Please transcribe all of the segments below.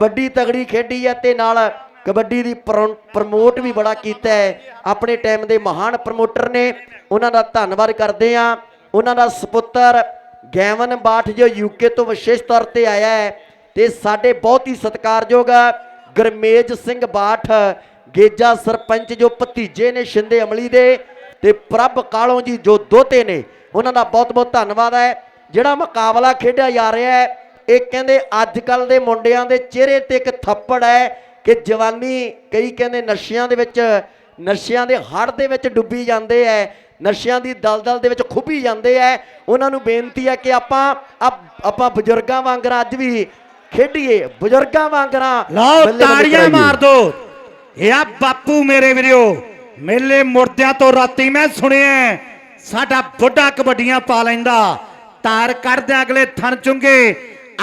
ਵੱਡੀ ਤਗੜੀ ਖੇਡੀ ਹੈ ਤੇ ਨਾਲ ਕਬੱਡੀ ਦੀ ਪ੍ਰੋ- ਪ੍ਰਮੋਟ ਵੀ ਬੜਾ ਕੀਤਾ ਹੈ। ਆਪਣੇ ਟਾਈਮ ਦੇ ਮਹਾਨ ਪ੍ਰਮੋਟਰ ਨੇ ਉਹਨਾਂ ਦਾ ਧੰਨਵਾਦ ਕਰਦੇ ਆ ਉਹਨਾਂ ਦਾ ਸੁਪੁੱਤਰ ਗੈਵਨ ਬਾਠ ਜੋ ਯੂਕੇ ਤੋਂ ਵਿਸ਼ੇਸ਼ ਤੌਰ ਤੇ ਆਇਆ ਹੈ ਤੇ ਸਾਡੇ ਬਹੁਤ ਹੀ ਸਤਿਕਾਰਯੋਗ ਗਰਮੇਜ ਸਿੰਘ ਬਾਠ, ਗੇਜਾ ਸਰਪੰਚ ਜੋ ਭਤੀਜੇ ਨੇ ਸ਼ਿੰਦੇ ਅਮਲੀ ਦੇ ਤੇ ਪ੍ਰਭ ਕਾਲੋਂ ਜੀ ਜੋ ਦੋਤੇ ਨੇ, ਉਹਨਾਂ ਦਾ ਬਹੁਤ ਬਹੁਤ ਧੰਨਵਾਦ ਹੈ। ਜਿਹੜਾ ਮੁਕਾਬਲਾ ਖੇਡਿਆ ਜਾ ਰਿਹਾ ਹੈ ਇਹ ਕਹਿੰਦੇ ਅੱਜ ਕੱਲ ਦੇ ਮੁੰਡਿਆਂ ਦੇ ਚਿਹਰੇ ਤੇ ਇੱਕ ਥੱਪੜ ਹੈ ਕਿ ਜਵਾਨੀ ਕਈ ਕਹਿੰਦੇ ਨਸ਼ਿਆਂ ਦੇ ਵਿੱਚ ਨਸ਼ਿਆਂ ਦੇ ਹੜ ਦੇ ਵਿੱਚ ਡੁੱਬੀ ਜਾਂਦੇ ਐ ਨਸ਼ਿਆਂ ਦੀ ਦਲਦਲ ਦੇ ਵਿੱਚ ਖੁੱਭੀ ਜਾਂਦੇ ਐ। ਉਹਨਾਂ ਨੂੰ ਬੇਨਤੀ ਹੈ ਕਿ ਆਪਾਂ ਆਪ- ਬਜ਼ੁਰਗਾਂ ਵਾਂਗਰਾਂ ਅੱਜ ਵੀ ਖੇਡੀਏ ਬਜ਼ੁਰਗਾਂ ਵਾਂਗਰਾਂ ਲਓ ਤਾੜੀਆਂ। ਮਾਰ ਦੋ। ਇਹ ਆ ਬਾਪੂ ਮੇਰੇ ਵੀਰੋ ਮੇਲੇ ਮੁਰਦਿਆਂ ਤੋਂ ਰਾਤੀ ਮੈਂ ਸੁਣਿਆ ਸਾਡਾ ਬੁੱਢਾ ਕਬੱਡੀਆਂ ਪਾ ਲੈਂਦਾ। ਤਾਰ ਕੱਢਦੇ ਅਗਲੇ ਥਣ ਚੁੰਗੇ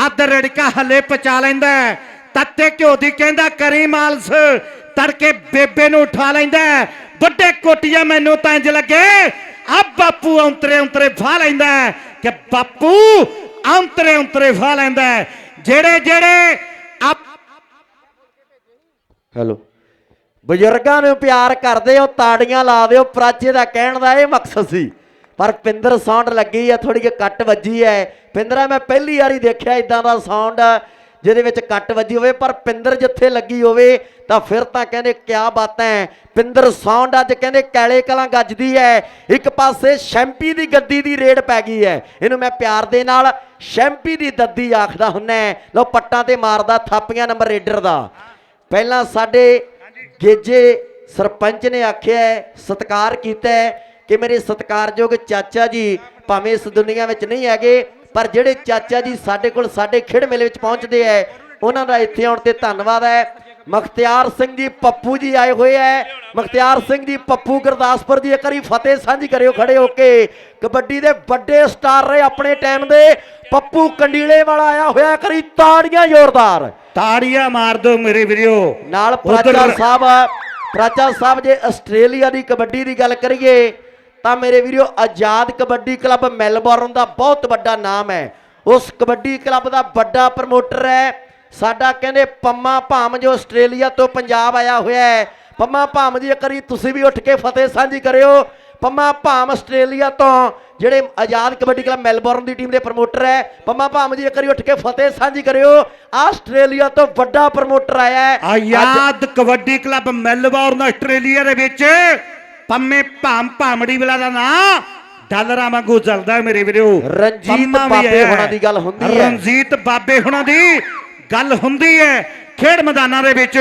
ਅੱਧ ਰੜਕਾ ਹੱਲੇ ਪਚਾ ਲੈਂਦਾ ਤੱਤੇ ਘਿਓ ਦੀ ਕਹਿੰਦਾ, ਕਰੀ ਮਾਲਸ। ਤੜਕੇ ਬੇਬੇ ਨੂੰ ਉਠਾ ਲੈਂਦਾ ਵੱਡੇ ਕੋਟੀਆਂ ਮੈਨੂੰ ਤਾਂ ਇੰਜ ਲੱਗੇ ਆ ਬਾਪੂ ਔਂਤਰੇ ਔਂਤਰੇ ਫਾ ਲੈਂਦਾ ਕਿ ਬਾਪੂ ਔਂਤਰੇ ਔਂਤਰੇ ਫਾ ਲੈਂਦਾ ਜਿਹੜੇ ਜਿਹੜੇ ਹੈਲੋ। ਬਜ਼ੁਰਗਾਂ ਨੂੰ ਪਿਆਰ ਕਰਦੇ ਹੋ, ਤਾੜੀਆਂ ਲਾ ਦਿਓ, ਪ੍ਰਾਚੇ ਦਾ ਕਹਿਣ ਦਾ ਇਹ ਮਕਸਦ ਸੀ। ਪਰ ਪਿੰਦਰ ਸਾਊਂਡ ਲੱਗੀ ਆ ਥੋੜੀ ਜਿਹੀ ਕੱਟ ਵੱਜੀ ਐ। ਪਿੰਦਰਾ ਮੈਂ ਪਹਿਲੀ ਵਾਰੀ ਦੇਖਿਆ ਇਦਾਂ ਦਾ ਸਾਊਂਡ ਜਿਹਦੇ ਵਿੱਚ ਕੱਟ ਵੱਜੀ ਹੋਵੇ ਪਰ ਪਿੰਦਰ ਜਿੱਥੇ ਲੱਗੀ ਹੋਵੇ ਤਾਂ ਫਿਰ ਤਾਂ ਕਹਿੰਦੇ ਕਿਆ ਬਾਤਾਂ ਪਿੰਦਰ ਸਾਊਂਡ ਅੱਜ ਕਹਿੰਦੇ ਕੈਲੇ ਕਲਾਂ ਗੱਜਦੀ ਹੈ ਇੱਕ ਪਾਸੇ ਸ਼ੈਂਪੀ ਦੀ ਗੱਦੀ ਦੀ ਰੇਡ ਪੈ ਗਈ ਹੈ ਇਹਨੂੰ ਮੈਂ ਪਿਆਰ ਦੇ ਨਾਲ ਸ਼ੈਂਪੀ ਦੀ ਦੱਦੀ ਆਖਦਾ ਹੁੰਨਾ ਲਓ ਪੱਟਾਂ ਤੇ ਮਾਰਦਾ ਥਾਪੀਆਂ ਨੰਬਰ ਰੇਡਰ ਦਾ। ਪਹਿਲਾਂ ਸਾਡੇ ਗੇਜੇ ਸਰਪੰਚ ਨੇ ਆਖਿਆ ਹੈ, ਸਤਿਕਾਰ ਕੀਤਾ ਕਿ ਮੇਰੇ ਸਤਿਕਾਰਯੋਗ ਚਾਚਾ ਜੀ ਭਾਵੇਂ ਇਸ ਦੁਨੀਆ ਵਿੱਚ ਨਹੀਂ ਹੈਗੇ ਪਰ ਜਿਹੜੇ ਚਾਚਾ ਜੀ ਸਾਡੇ ਕੋਲ ਸਾਡੇ ਖੇਡ ਮੇਲੇ ਵਿੱਚ ਪਹੁੰਚਦੇ ਹੈ ਉਹਨਾਂ ਦਾ ਇੱਥੇ ਆਉਣ ਤੇ ਧੰਨਵਾਦ ਹੈ ਮਖਤਿਆਰ ਸਿੰਘ ਜੀ ਪੱਪੂ ਜੀ ਆਏ ਹੋਏ ਹੈ ਮਖਤਿਆਰ ਸਿੰਘ ਜੀ ਪੱਪੂ ਗੁਰਦਾਸਪੁਰ ਦੀ ਇੱਕ ਵਾਰੀ ਫਤਿਹ ਸਾਂਝੀ ਕਰਿਓ ਖੜੇ ਹੋ ਕੇ। ਕਬੱਡੀ ਦੇ ਵੱਡੇ ਸਟਾਰ ਰਹੇ ਆਪਣੇ ਟਾਈਮ ਦੇ। ਪੱਪੂ ਕੰਡੀਲੇ ਵਾਲਾ ਆਇਆ ਹੋਇਆ ਕਰੀ ਤਾੜੀਆਂ ਜ਼ੋਰਦਾਰ। ਤਾੜੀਆਂ ਮਾਰ ਦੋ ਮੇਰੇ ਵੀਰੋ। ਨਾਲ ਪ੍ਰਾਚਾ ਸਾਹਿਬ ਪ੍ਰਾਚਾ ਸਾਹਿਬ ਜੇ ਆਸਟ੍ਰੇਲੀਆ ਦੀ ਕਬੱਡੀ ਦੀ ਗੱਲ ਕਰੀਏ ਤਾਂ ਮੇਰੇ ਵੀਰੋ ਆਜ਼ਾਦ ਕਬੱਡੀ ਕਲੱਬ ਮੈਲਬੌਰਨ ਦਾ ਬਹੁਤ ਵੱਡਾ ਨਾਮ ਹੈ। ਉਸ ਕਬੱਡੀ ਕਲੱਬ ਦਾ ਵੱਡਾ ਪ੍ਰਮੋਟਰ ਹੈ। ਸਾਡਾ ਕਹਿੰਦੇ ਪੰਮਾ ਭਾਮ ਜੋ ਆਸਟ੍ਰੇਲੀਆ ਤੋਂ ਪੰਜਾਬ ਆਇਆ ਹੋਇਆ ਹੈ। ਪੰਮਾ ਭਾਮ ਦੀ ਇੱਕ ਤੁਸੀਂ ਵੀ ਉੱਠ ਕੇ ਫਤਿਹ ਸਾਂਝੀ ਕਰਿਓ। ਪੰਮਾ ਭਾਮ ਆਸਟ੍ਰੇਲੀਆ ਤੋਂ ਜਿਹੜੇ ਆਜ਼ਾਦ ਕਬੱਡੀ ਕਲੱਬ ਮੈਲਬੌਰਨ ਦੀ ਟੀਮ ਦੇ ਪ੍ਰਮੋਟਰ ਹੈ। ਪੰਮਾ ਭਾਮ ਜੀ ਕਰੀ ਉੱਠ ਕੇ ਫਤਿਹ ਸਾਂਝੀ ਕਰਿਓ। ਆਸਟ੍ਰੇਲੀਆ ਤੋਂ ਵੱਡਾ ਪ੍ਰਮੋਟਰ ਆਇਆ ਹੈ। Azad kabaddi club Melbourne Australia ਦੇ ਵਿੱਚ ਪੰਮੇ ਭਾਮ ਭਾਮੜੀ ਵਾਲਾ ਦਾ ਨਾਂ ਡਾਲਰਾਂ ਵਾਂਗੂ ਚੱਲਦਾ ਮੇਰੇ ਵੀਰੋ ਰਣਜੀਤ ਬਾਬੇ। ਹੁਣਾਂ ਦੀ ਗੱਲ ਹੁੰਦੀ ਹੈ। ਰਣਜੀਤ ਬਾਬੇ ਹੁਣਾਂ ਦੀ ਗੱਲ ਹੁੰਦੀ ਹੈ ਖੇਡ ਮੈਦਾਨਾਂ ਦੇ ਵਿੱਚ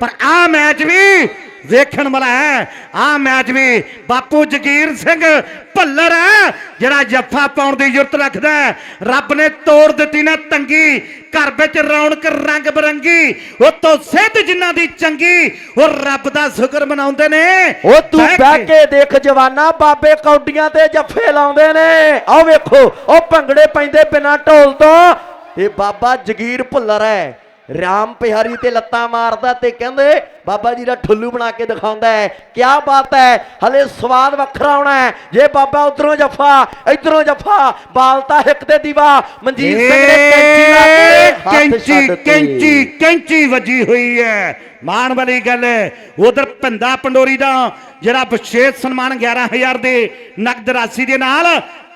ਪਰ ਆਹ ਮੈਚ ਵੀ ਵੇਖਣ ਵਾਲਾ ਹੈ। ਆਹ ਮੈਚ ਵੀ ਬਾਪੂ ਜਗੀਰ ਸਿੰਘ ਭੱਲਰ ਹੈ ਜਿਹੜਾ ਜੱਫਾ ਪਾਉਣ ਦੀ ਜ਼ਰੂਰਤ ਰੱਖਦਾ ਰੱਬ ਨੇ ਤੋੜ ਦਿੱਤੀ ਨਾ ਤੰਗੀ ਘਰ ਵਿੱਚ ਰੌਣਕ ਰੰਗ ਬਰੰਗੀ ਉਹ ਤੋਂ ਸਿੱਧ ਜਿਨ੍ਹਾਂ ਦੀ ਚੰਗੀ ਉਹ ਰੱਬ ਦਾ ਸ਼ੁਕਰ ਮਨਾਉਂਦੇ ਨੇ। ਉਹ ਤੂੰ ਬਹਿ ਕੇ ਦੇਖ ਜਵਾਨਾ ਬਾਬੇ ਕੌਡੀਆਂ ਤੇ ਜੱਫੇ ਲਾਉਂਦੇ ਨੇ। ਆਹ ਵੇਖੋ ਉਹ ਭੰਗੜੇ ਪੈਂਦੇ ਬਿਨਾਂ ਢੋਲ ਤੋਂ। ਇਹ ਬਾਬਾ ਜਗੀਰ ਭੁੱਲਰ ਹੈ। ਰਾਮ ਪਿਹਾਰੀ ਤੇ ਲੱਤਾਂ ਮਾਰਦਾ ਤੇ ਕਹਿੰਦੇ ਬਾਬਾ ਜੀ ਦਾ ਠੁੱਲੂ ਬਣਾ ਕੇ ਦਿਖਾਉਂਦਾ ਹੈ। ਕੀ ਬਾਤ ਹੈ ਹਲੇ ਸਵਾਦ ਵੱਖਰਾ ਆਉਣਾ ਹੈ। ਜੇ ਬਾਬਾ ਉਧਰੋਂ ਜੱਫਾ ਇਧਰੋਂ ਜੱਫਾ ਬਾਲਤਾ ਹਿੱਕ ਤੇ ਦੀਵਾ। ਮਨਜੀਤ ਸਿੰਘ ਨੇ ਕੈਂਚੀ ਲਾ ਕੇ ਹੱਥ ਕੈਂਚੀ। ਕੈਂਚੀ ਕੈਂਚੀ ਵੱਜੀ ਹੋਈ ਹੈ। ਮਾਣ ਵਾਲੀ ਗੱਲ ਹੈ ਉਧਰ ਭੰਦਾ ਪੰਡੋਰੀ ਦਾ ਜਿਹੜਾ ਵਿਸ਼ੇਸ਼ ਸਨਮਾਨ 11000 ਦੇ ਨਕਦ ਰਾਸ਼ੀ ਦੇ ਨਾਲ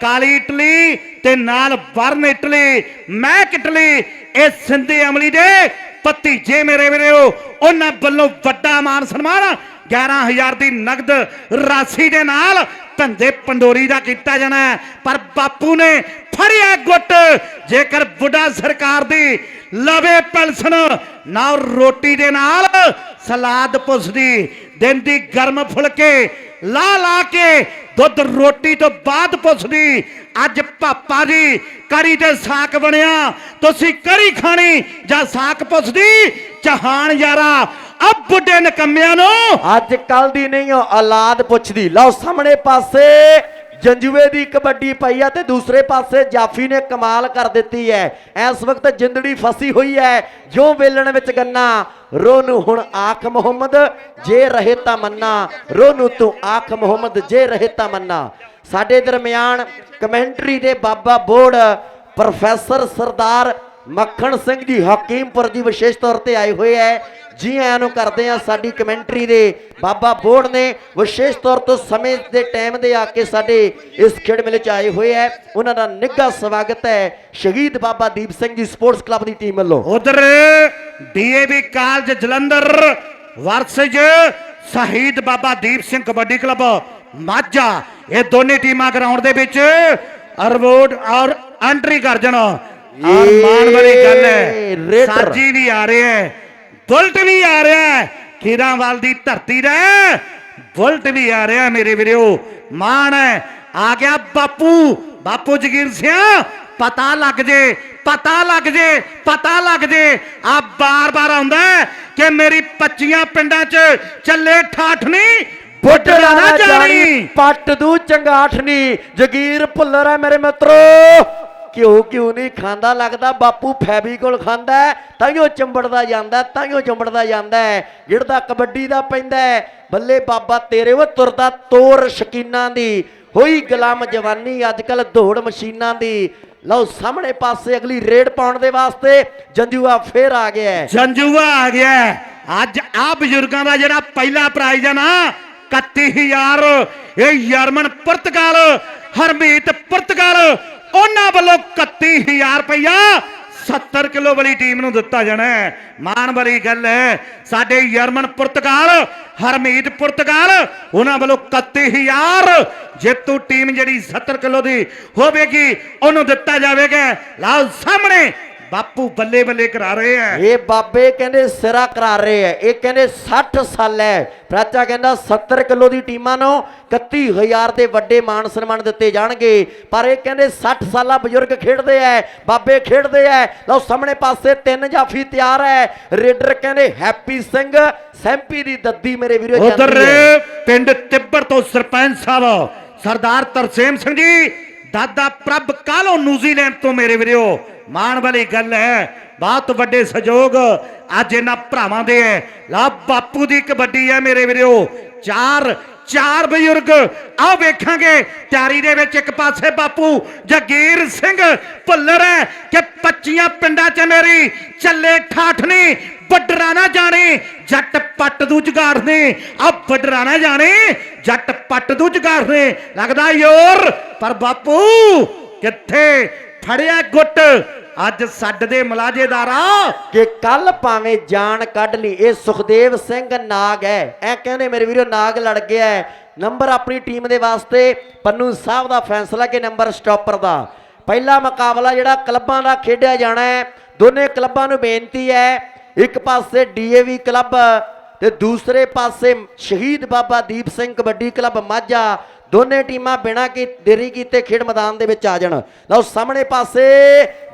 ਕਾਲੀ ਇਟਲੀ ਤੇ ਨਾਲ ਵਰਨ ਇਟਲੀ ਮੈਕ ਇਟਲੀ ਇਹ ਸਿੰਧੀ ਅਮਲੀ ਦੇ ਭਤੀਜੇ ਮੇਰੇ ਵੀਰੋ, ਉਹਨਾਂ ਵੱਲੋਂ ਵੱਡਾ ਮਾਨ ਸਨਮਾਨ 11000 ਦੀ ਨਗਦ ਰਾਸ਼ੀ ਦੇ ਨਾਲ ਧੰਦੇ ਪੰਡੋਰੀ ਦਾ ਕੀਤਾ ਜਾਣਾ ਪਰ ਬਾਪੂ ਨੇ ਫੜਿਆ ਗੁੱਟ, ਜੇਕਰ ਬੁੱਢਾ ਸਰਕਾਰ ਦੀ ਲਵੇ ਪੈਲਸਨ ਨਾ ਰੋਟੀ ਦੇ ਨਾਲ ਸਲਾਦ ਪੁੱਛਦੀ, ਦਿਨ ਦੀ ਗਰਮ ਫੁਲਕੇ ਲਾ ਲਾ ਕੇ ਦੁੱਧ ਰੋਟੀ ਤੋਂ ਬਾਅਦ ਪੁੱਛਦੀ, ਅੱਜ ਪਾਪਾ ਜੀ ਕਰੀ ਤੇ ਸਾਕ ਬਣਿਆ, ਤੁਸੀਂ ਕਰੀ ਖਾਣੀ? ਜਾਂ ਸਾਕ ਪੁੱਛਦੀ, ਜਹਾਨ ਯਾਰਾ ਆ ਬੁੱਢੇ ਨਕੰਮਿਆਂ ਨੂੰ। ਅੱਜ ਕੱਲ ਦੀ ਨਹੀਂ, ਉਹ ਔਲਾਦ ਪੁੱਛਦੀ, ਲਓ ਸਾਹਮਣੇ ਪਾਸੇ। ਜੰਜੂਏ ਦੀ ਕਬੱਡੀ ਪਈ ਆ ਤੇ ਦੂਸਰੇ ਪਾਸੇ ਜਾਫੀ ਨੇ ਕਮਾਲ ਕਰ ਦਿੱਤੀ ਹੈ ਇਸ ਵਕਤ ਜਿੰਦੜੀ ਫਸੀ ਹੋਈ ਹੈ ਜੋ ਵੇਲਣ ਵਿੱਚ ਗੰਨਾ ਰੋ ਹੁਣ ਆਖ ਮੁਹੰਮਦ, ਜੇ ਰਹੇ ਤਾਂ ਮੰਨਾ। ਰੋ ਨੂੰ ਤੂੰ ਆਖ ਮੁਹੰਮਦ, ਜੇ ਰਹੇ ਤਾਂ ਮੰਨਾ। ਸਾਡੇ ਦਰਮਿਆਨ ਕਮੈਂਟਰੀ ਦੇ ਬਾਬਾ ਬੋੜ, ਪ੍ਰੋਫੈਸਰ ਸਰਦਾਰ ਮੱਖਣ ਸਿੰਘ ਜੀ ਹਕੀਮਪੁਰ ਜੀ ਵਿਸ਼ੇਸ਼ ਤੌਰ ਤੇ ਆਏ ਹੋਏ ਹੈ ਜੀ ਆਇਆਂ ਨੂੰ ਕਰਦੇ ਆ ਸਾਡੀ ਕਮੈਂਟਰੀ ਦੇ। ਬਾਬਾ ਬੋੜ ਨੇ ਵਿਸ਼ੇਸ਼ ਤੌਰ ਤੋਂ ਸਮੇਂ ਦੇ ਟਾਈਮ ਦੇ ਆ ਕੇ ਸਾਡੇ ਇਸ ਖੇਡ ਮੇਲੇ ਚ ਆਏ ਹੋਏ ਹੈ। ਉਹਨਾਂ ਦਾ ਨਿੱਘਾ ਸਵਾਗਤ ਹੈ ਸ਼ਹੀਦ ਬਾਬਾ ਦੀਪ ਸਿੰਘ ਜੀ ਸਪੋਰਟਸ ਕਲੱਬ ਦੀ ਟੀਮ ਵੱਲੋਂ। ਉਧਰ DAV college Jalandhar versus Shaheed Baba Deep Singh kabaddi club Majha. ਇਹ ਦੋਨੇ ਟੀਮਾਂ ਗਰਾਊਂਡ ਦੇ ਵਿੱਚ ਅਰਵੋਡ ਔਰ ਐਂਟਰੀ ਕਰ ਜਾਣ। ਔਰ ਮਾਣ ਵਾਲੀ ਗੱਲ ਹੈ। ਸਾਜੀ ਵੀ ਆ ਰਿਹਾ ਹੈ। ਬੁਲਟ ਵੀ ਆ ਰਿਹਾ ਹੈ। ਖੀਰਾਂਵਾਲ ਦੀ ਧਰਤੀ ਦਾ ਬੁਲਟ ਵੀ ਆ ਰਿਹਾ ਮੇਰੇ ਵੀਰੋ। ਮਾਣ ਹੈ। ਆ ਗਿਆ ਬਾਪੂ। ਬਾਪੂ ਜਗੀਰ ਸਿਆ ਪਤਾ ਲੱਗ ਜੇ ਪਤਾ ਲੱਗ ਜੇ ਪਤਾ ਲੱਗ ਜੇ। ਆ ਬਾਰ-ਬਾਰ ਆਉਂਦਾ ਕਿ ਮੇਰੀ 25 ਪਿੰਡਾਂ 'ਚ ਚੱਲੇ ਠਾਠ ਨਹੀਂ ਬੁੱਢੜਾ ਨਾ ਜਾਣੀ। ਪੱਟ ਦੂ ਚੰਗਾਠਨੀ। ਜਗੀਰ ਭੁੱਲਰ ਹੈ ਮੇਰੇ ਮਿੱਤਰੋ। ਕਿਉਂ ਕਿਉਂ ਨਹੀਂ ਖਾਂਦਾ ਲੱਗਦਾ? ਬਾਪੂ ਫੈਬੀਕੋਲ ਖਾਂਦਾ ਤਾਈਓ ਚੰਬੜਦਾ ਜਾਂਦਾ ਤਾਈਓ ਚੰਬੜਦਾ ਜਾਂਦਾ ਹੈ। ਕਬੱਡੀ ਦਾ ਪੈਂਦਾ ਬੱਲੇ ਬਾਬਾ, ਤੇਰੇ ਉਹ ਤੁਰਦਾ ਤੋਰ ਸ਼ਕੀਨਾਂ ਦੀ। ਹੋਈ ਗੁਲਾਮ ਜਵਾਨੀ ਅੱਜ ਕੱਲ ਦੌੜ ਮਸ਼ੀਨਾਂ ਦੀ। ਲਓ, ਸਾਹਮਣੇ ਪਾਸੇ ਅਗਲੀ ਰੇਡ ਪਾਉਣ ਦੇ ਵਾਸਤੇ ਜੰਜੂਆ ਫੇਰ ਆ ਗਿਆ ਜੰਜੂਆ ਆ ਗਿਆ ਅੱਜ ਆ ਬਜ਼ੁਰਗਾਂ ਦਾ ਜਿਹੜਾ ਪਹਿਲਾ ਪ੍ਰਾਈਜ਼ ਹੈ ਨਾ 31000 ਇਹ ਯਰਮਨ ਪੁਰਤਗਾਲ, ਹਰਮੀਤ ਪੁਰਤਗਾਲ ਉਹਨਾਂ ਵੱਲੋਂ 31000 ਰੁਪਇਆ 70 ਕਿਲੋ ਵਾਲੀ ਟੀਮ ਨੂੰ ਦਿੱਤਾ ਜਾਣਾ ਹੈ। ਮਾਣ ਵਾਲੀ ਗੱਲ ਹੈ, ਸਾਡੇ ਯਰਮਨ ਪੁਰਤਗਾਲ, ਹਰਮੀਤ ਪੁਰਤਗਾਲ, ਉਹਨਾਂ ਵੱਲੋਂ 31000 ਜੇਤੂ ਟੀਮ ਜਿਹੜੀ 70 ਕਿਲੋ ਦੀ ਹੋਵੇਗੀ, ਉਹਨੂੰ ਦਿੱਤਾ ਜਾਵੇਗਾ। ਲਾਓ ਸਾਹਮਣੇ ਬਾਪੂ ਬੱਲੇ ਬੱਲੇ ਕਰਾ ਰਹੇ ਆ। ਇਹ ਬਾਬੇ ਕਹਿੰਦੇ ਸਿਰਾ ਕਰਾ ਰਹੇ ਐ ਇਹ ਕਹਿੰਦੇ 60 ਸਾਲ ਐ। ਪ੍ਰਾਚਾ ਕਹਿੰਦਾ 70 ਕਿਲੋ ਦੀ ਟੀਮਾਂ ਨੂੰ 31000 ਦੇ ਵੱਡੇ ਮਾਣ ਸਨਮਾਨ ਦਿੱਤੇ ਜਾਣਗੇ। ਪਰ ਇਹ ਕਹਿੰਦੇ 60 ਸਾਲਾ ਬਜ਼ੁਰਗ ਖੇਡਦੇ ਐ ਬਾਬੇ ਖੇਡਦੇ ਐ। ਲਓ ਸਾਹਮਣੇ ਪਾਸੇ ਤਿੰਨ ਜਾਫੀ ਤਿਆਰ ਐ। ਰੇਡਰ ਕਹਿੰਦੇ ਹੈਪੀ ਸਿੰਘ ਸੈਂਪੀ ਦੀ ਦੱਦੀ ਮੇਰੇ ਵੀਰੋ ਉਧਰ। ਪਿੰਡ ਤਿੱਬਰ ਤੋਂ ਸਰਪੰਚ ਸਾਹਿਬ ਸਰਦਾਰ ਤਰਸੇਮ ਸਿੰਘ ਜੀ ਦਾਦਾ ਪ੍ਰਭ ਕਾਲੋ ਨਿਊਜ਼ੀਲੈਂਡ ਤੋਂ ਮੇਰੇ ਵੀਰੋ। ਮਾਣ ਵਾਲੀ ਗੱਲ ਹੈ, ਬਹੁਤ ਵੱਡੇ ਸਹਿਯੋਗ ਅੱਜ ਇਹਨਾਂ ਭਰਾਵਾਂ ਦੇ ਹੈ। ਲਾ ਬਾਪੂ ਦੀ ਕਬੱਡੀ ਹੈ ਮੇਰੇ ਵੀਰੋ। ਚਾਰ ਚਾਰ ਬਜ਼ੁਰਗ, ਆਓ ਵੇਖਾਂਗੇ। ਤਿਆਰੀ ਦੇ ਵਿੱਚ ਇੱਕ ਪਾਸੇ ਬਾਪੂ ਜਗੀਰ ਸਿੰਘ ਭੁੱਲਰ ਹੈ ਕਿ 25 ਪਿੰਡਾਂ 'ਚ ਮੇਰੀ ਚੱਲੇ ਠਾਠਨੀ ਵੱਡਰਾ ਨਾ ਜਾਣੇ, ਜੱਟ ਪੱਟ ਦੂ ਜਗਾਰ ਨੇ ਆ ਵੱਡਰਾ ਨਾ ਜਾਣੇ, ਜੱਟ ਪੱਟ ਦੂ ਜਗਾਰ ਲੱਗਦਾ ਯੋਰ, ਪਰ ਬਾਪੂ ਕਿੱਥੇ ਫੜਿਆ ਗੁੱਟ? ਅੱਜ ਛੱਡ ਦੇ ਮਲਾਜੇਦਾਰਾ ਕਿ ਕੱਲ ਭਾਵੇਂ ਜਾਨ ਕੱਢ ਲਈ, ਇਹ ਸੁਖਦੇਵ ਸਿੰਘ ਨਾਗ ਹੈ। ਐ ਕਹਿੰਦੇ, ਮੇਰੇ ਵੀਰੋ, ਨਾਗ ਲੜ ਗਿਆ ਨੰਬਰ ਆਪਣੀ ਟੀਮ ਦੇ ਵਾਸਤੇ ਪੰਨੂ ਸਾਹਿਬ ਦਾ ਫੈਸਲਾ ਕਿ ਨੰਬਰ ਸਟਾਪਰ ਦਾ। ਪਹਿਲਾ ਮੁਕਾਬਲਾ ਜਿਹੜਾ ਕਲੱਬਾਂ ਦਾ ਖੇਡਿਆ ਜਾਣਾ ਹੈ, ਦੋਨੇ ਕਲੱਬਾਂ ਨੂੰ ਬੇਨਤੀ ਹੈ, ਇੱਕ ਪਾਸੇ ਡੀਏਵੀ ਕਲੱਬ ਤੇ ਦੂਸਰੇ ਪਾਸੇ ਸ਼ਹੀਦ ਬਾਬਾ ਦੀਪ ਸਿੰਘ ਕਬੱਡੀ ਕਲੱਬ ਮਾਝਾ। ਦੋਨੇ ਟੀਮਾਂ ਬਿਨਾਂ ਕੀ ਦੇਰੀ ਕੀਤੇ ਖੇਡ ਮੈਦਾਨ ਦੇ ਵਿੱਚ ਆ ਜਾਣ। ਲਓ, ਸਾਹਮਣੇ ਪਾਸੇ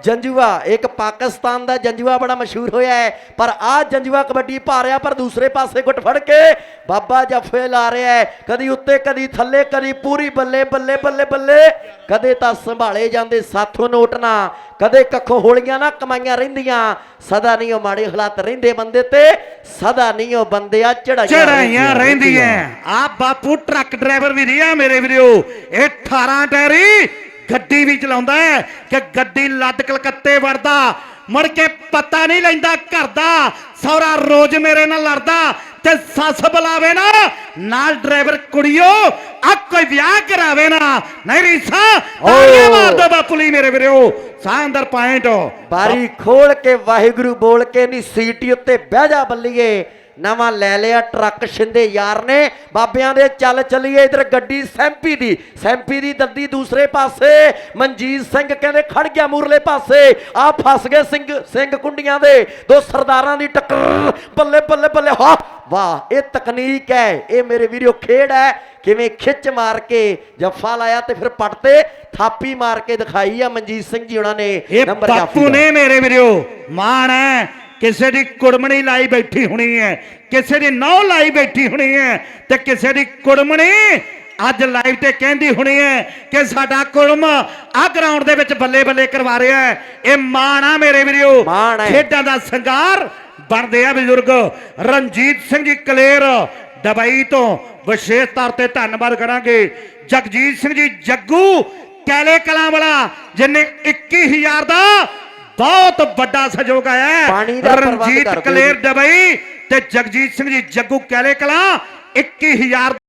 ਜੰਜੂਆ ਇੱਕ ਪਾਕਿਸਤਾਨ ਦਾ ਜੰਜੂਆ ਬੜਾ ਮਸ਼ਹੂਰ ਹੋਇਆ ਹੈ ਪਰ ਆਹ ਜੰਜੂਆ ਕਬੱਡੀ ਪਾ ਰਿਹਾ ਪਰ ਦੂਸਰੇ ਪਾਸੇ ਗੁੱਟ ਫੜ ਕੇ ਬਾਬਾ ਜਫੇ ਲਾ ਰਿਹਾ ਹੈ। ਕਦੀ ਉੱਤੇ ਕਦੀ ਥੱਲੇ ਕਦੀ ਪੂਰੀ ਬੱਲੇ ਬੱਲੇ ਬੱਲੇ ਬੱਲੇ। ਕਦੇ ਤਾਂ ਸੰਭਾਲੇ ਜਾਂਦੇ ਸਾਥੋਂ ਨੋਟ ਨਾ ਕਦੇ ਕੱਖੋਂ ਹੋਲੀਆਂ ਨਾ ਕਮਾਈਆਂ ਰਹਿੰਦੀਆਂ। ਸਦਾ ਨਹੀਂ ਉਹ ਮਾੜੇ ਹਾਲਾਤ ਰਹਿੰਦੇ ਬੰਦੇ ਤੇ ਸਦਾ ਨਹੀਂ ਉਹ ਬੰਦਿਆ ਚੜਾਈਆਂ ਚੜਾਈਆਂ ਰਹਿੰਦੀਆਂ। ਆ ਬਾਪੂ ਟਰੱਕ ਡਰਾਈਵਰ ਵੀ ਰਿਹਾ ਮੇਰੇ ਵੀਰੋ। ਇਹ 18 ਟੈਰੀ ਗੱਡੀ ਵੀ ਚਲਾਉਂਦਾ ਹੈ ਕਿ ਗੱਡੀ ਲੱਦ ਕਲਕੱਤੇ ਵੜਦਾ ਮੁੜ ਕੇ ਪਤਾ ਨਹੀਂ ਲੈਂਦਾ ਘਰ ਦਾ ਸੌਰਾ ਰੋਜ਼ ਮੇਰੇ ਨਾਲ ਲੜਦਾ ਤੇ ਸੱਸ ਬੁਲਾਵੇ ਨਾ ਨਾਲ ਡਰਾਈਵਰ ਕੁੜੀਓ ਆ ਕੋਈ ਵਿਆਹ ਕਰਾਵੇ ਨਾ। ਨਹੀਂ ਰੀਸਾ ਤਾਲੀਆਂ ਮਾਰ ਦੋ ਬਾਪੂ ਲਈ ਮੇਰੇ ਵੀਰੋ। ਸਾਂਦਰ ਪੁਆਇੰਟ ਬਾਰੀ ਖੋਲ ਕੇ ਵਾਹਿਗੁਰੂ ਬੋਲ ਕੇ ਨੀ ਸੀਟੀ ਉੱਤੇ ਬਹਿ ਜਾ ਬੱਲੀਏ। ਨਵਾਂ ਲੈ ਲਿਆ ਟਰੱਕ ਸ਼ਿੰਦੇ ਯਾਰ ਨੇ। ਬਾਬਿਆਂ ਦੇ ਚੱਲ ਚੱਲੀਏ ਇਧਰ ਗੱਡੀ ਸੈਂਪੀ ਦੀ। ਸੈਂਪੀ ਦੀ ਦੱਦੀ ਦੂਸਰੇ ਪਾਸੇ। ਮਨਜੀਤ ਸਿੰਘ ਕਹਿੰਦੇ ਖੜ ਗਿਆ ਮੂਰਲੇ ਪਾਸੇ। ਆ ਫਸ ਗਏ ਸਿੰਘ ਸਿੰਘ ਕੁੰਡੀਆਂ ਦੇ। ਦੋ ਸਰਦਾਰਾਂ ਦੀ ਟੱਕਰ। ਬੱਲੇ ਬੱਲੇ ਬੱਲੇ। ਹਾ! ਵਾਹ ਇਹ ਤਕਨੀਕ ਹੈ। ਇਹ ਮੇਰੇ ਵੀਰੋ ਖੇਡ ਹੈ। ਕਿਵੇਂ ਖਿੱਚ ਮਾਰ ਕੇ ਜੱਫਾ ਲਾਇਆ ਤੇ ਫਿਰ ਪੱਟ ਤੇ ਥਾਪੀ ਮਾਰ ਕੇ ਦਿਖਾਈ ਆ ਮਨਜੀਤ ਸਿੰਘ ਜੀ ਉਹਨਾਂ ਨੇ। ਨੰਬਰ ਦਾ। ਨੇ ਮੇਰੇ ਵੀਰੋ। ਮਾਣ ਹੈ। ਕਿਸੇ ਦੀ ਕੁੜਮਣੀ ਲਾਈ ਬੈਠੀ ਹੋਣੀ ਹੈ ਕਿਸੇ ਦੀ ਨੌ ਲਾਈ ਬੈਠੀ ਹੋਣੀ ਹੈ ਤੇ ਕਿਸੇ ਦੀ ਕੁੜਮਣੀ ਅੱਜ ਲਾਈਵ ਤੇ ਕਹਿੰਦੀ ਹੋਣੀ ਹੈ ਕਿ ਸਾਡਾ ਕੁੜਮ ਆ ਗਰਾਊਂਡ ਦੇ ਵਿੱਚ ਬੱਲੇ ਬੱਲੇ ਕਰਵਾ ਰਿਹਾ ਹੈ ਇਹ ਮਾਣ ਆ ਮੇਰੇ ਵੀਰੋ। ਖੇਡਾਂ ਦਾ ਸੰਗਾਰ ਬਣਦੇ ਆ ਬਜ਼ੁਰਗ। ਰਣਜੀਤ ਸਿੰਘ ਜੀ ਕਲੇਰ ਦਬਈ ਤੋਂ ਵਿਸ਼ੇਸ਼ ਤੌਰ ਤੇ ਧੰਨਵਾਦ ਕਰਾਂਗੇ। ਜਗਜੀਤ ਸਿੰਘ ਜੀ ਜੱਗੂ ਕੈਲੇ ਕਲਾਂ ਵਾਲਾ ਜਿਨੇ 21000 ਦਾ ਬਹੁਤ ਵੱਡਾ ਸਹਿਯੋਗ ਆਇਆ ਰਣਜੀਤ ਕਲੇਰ। ਡਬਈ ਤੇ ਜਗਜੀਤ ਸਿੰਘ ਜੀ ਜੱਗੂ ਕੈਲੇ ਕਲਾਂ 21000